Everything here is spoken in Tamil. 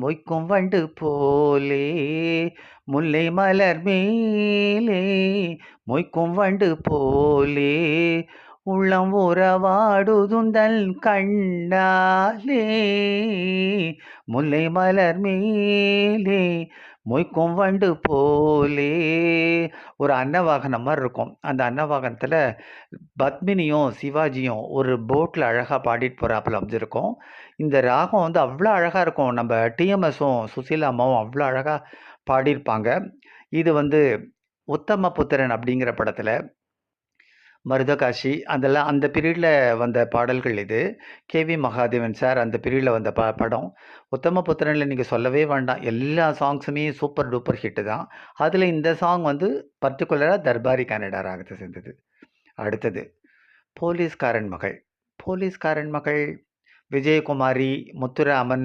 மொய்க்கும் வண்டு போலே முல்லை மலர் மேலே மொய்க்கும் வண்டு போலே. உள்ளம் உறவாடுதுந்தல் கண்டாலே முல்லை மலர் மேலே மொய்க்கும் வண்டு போலே. ஒரு அன்னவாகனம் மாதிரி இருக்கும். அந்த அன்னவாகனத்தில் பத்மினியும் சிவாஜியும் ஒரு போட்டில் அழகாக பாடிட்டு போகிறாப்புல அமைஞ்சிருக்கும். இந்த ராகம் வந்து அவ்வளோ அழகாக இருக்கும். நம்ம டிஎம்எஸும் சுசீலா அம்மாவும் அவ்வளோ அழகாக பாடியிருப்பாங்க இது வந்து உத்தம புத்திரன் அப்படிங்கிற படத்தில் மருதகாஷி அதெல்லாம் அந்த பீரியடில் வந்த பாடல்கள் இது. கேவி மகாதேவன் சார் அந்த பீரியடில் வந்த ப படம். உத்தம புத்திரனில் நீங்கள் சொல்லவே வேண்டாம். எல்லா சாங்ஸுமே சூப்பர் டூப்பர் ஹிட்டு தான். அதில் இந்த சாங் வந்து பர்டிகுலராக தர்பாரி கனடா ராகத்தை சேர்ந்தது. அடுத்தது போலீஸ்காரன் மகள். போலீஸ்காரன் மகள் விஜயகுமாரி முத்துராமன்